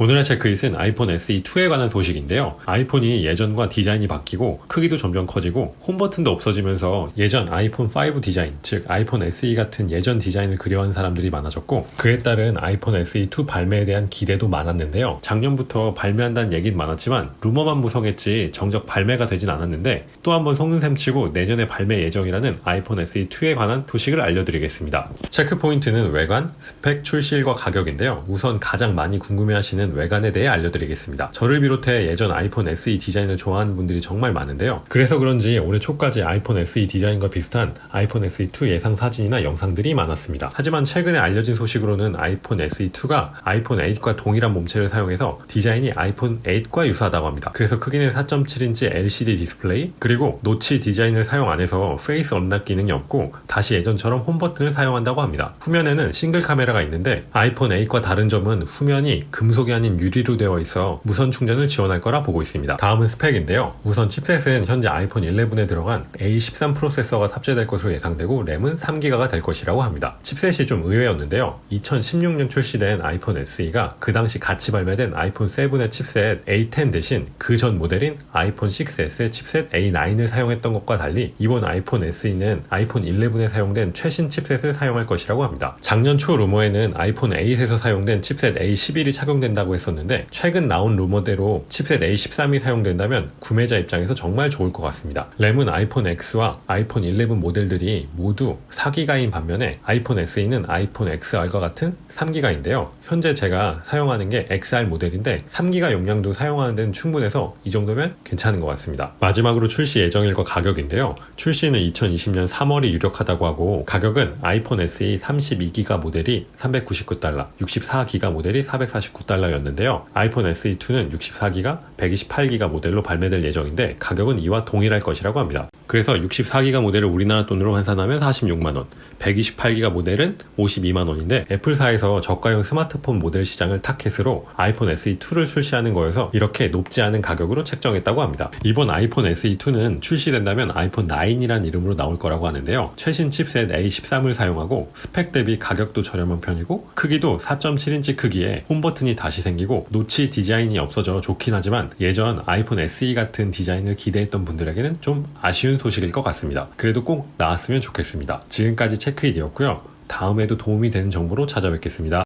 오늘의 체크잇은 아이폰 SE2에 관한 소식인데요. 아이폰이 예전과 디자인이 바뀌고 크기도 점점 커지고 홈 버튼도 없어지면서 예전 아이폰 5 디자인, 즉 아이폰 SE 같은 예전 디자인을 그려한 사람들이 많아졌고 그에 따른 아이폰 SE2 발매에 대한 기대도 많았는데요. 작년부터 발매한다는 얘기는 많았지만 루머만 무성했지 정작 발매가 되진 않았는데 또 한번 속는 셈 치고 내년에 발매 예정이라는 아이폰 SE2에 관한 소식을 알려드리겠습니다. 체크 포인트는 외관, 스펙, 출시일과 가격인데요. 우선 가장 많이 궁금해하시는 외관에 대해 알려드리겠습니다. 저를 비롯해 예전 아이폰 SE 디자인을 좋아하는 분들이 정말 많은데요. 그래서 그런지 올해 초까지 아이폰 SE 디자인과 비슷한 아이폰 SE2 예상 사진이나 영상들이 많았습니다. 하지만 최근에 알려진 소식으로는 아이폰 SE2가 아이폰 8과 동일한 몸체를 사용해서 디자인이 아이폰 8과 유사하다고 합니다. 그래서 크기는 4.7인치 LCD 디스플레이 그리고 노치 디자인을 사용 안 해서 페이스 언락 기능이 없고 다시 예전처럼 홈 버튼을 사용한다고 합니다. 후면에는 싱글 카메라가 있는데 아이폰 8과 다른 점은 후면이 금속 이 아닌 유리로 되어 있어 무선 충전을 지원할 거라 보고 있습니다. 다음은 스펙인데요. 우선 칩셋은 현재 아이폰 11에 들어간 A13 프로세서가 탑재될 것으로 예상되고 램은 3기가가 될 것이라고 합니다. 칩셋이 좀 의외였는데요. 2016년 출시된 아이폰 SE가 그 당시 같이 발매된 아이폰 7의 칩셋 A10 대신 그 전 모델인 아이폰 6S의 칩셋 A9을 사용했던 것과 달리 이번 아이폰 SE는 아이폰 11에 사용된 최신 칩셋을 사용할 것이라고 합니다. 작년 초 루머에는 아이폰 8에서 사용된 칩셋 A11이 착용된다 고 했었는데 최근 나온 루머대로 칩셋 A13이 사용된다면 구매자 입장에서 정말 좋을 것 같습니다. 램은 아이폰 X와 아이폰 11 모델들이 모두 4기가인 반면에 아이폰 SE는 아이폰 XR과 같은 3기가인데요. 현재 제가 사용하는 게 XR 모델인데 3기가 용량도 사용하는 데는 충분해서 이 정도면 괜찮은 것 같습니다. 마지막으로 출시 예정일과 가격인데요. 출시는 2020년 3월이 유력하다고 하고 가격은 아이폰 SE 32기가 모델이 399달러, 64기가 모델이 449달러 였는데요. 아이폰 SE2는 64기가, 128기가 모델로 발매될 예정인데 가격은 이와 동일할 것이라고 합니다. 그래서 64기가 모델을 우리나라 돈으로 환산하면 46만원, 128기가 모델은 52만원인데 애플사에서 저가형 스마트폰 모델 시장을 타켓으로 아이폰 SE2를 출시하는 거여서 이렇게 높지 않은 가격으로 책정했다고 합니다. 이번 아이폰 SE2는 출시된다면 아이폰 9이라는 이름으로 나올 거라고 하는데요. 최신 칩셋 A13을 사용하고 스펙 대비 가격도 저렴한 편이고 크기도 4.7인치 크기에 홈 버튼이 다시 생기고 노치 디자인이 없어져 좋긴 하지만 예전 아이폰 SE 같은 디자인을 기대했던 분들에게는 좀 아쉬운 소식일 것 같습니다. 그래도 꼭 나왔으면 좋겠습니다. 지금까지 체크잇이었고요. 다음에도 도움이 되는 정보로 찾아뵙겠습니다.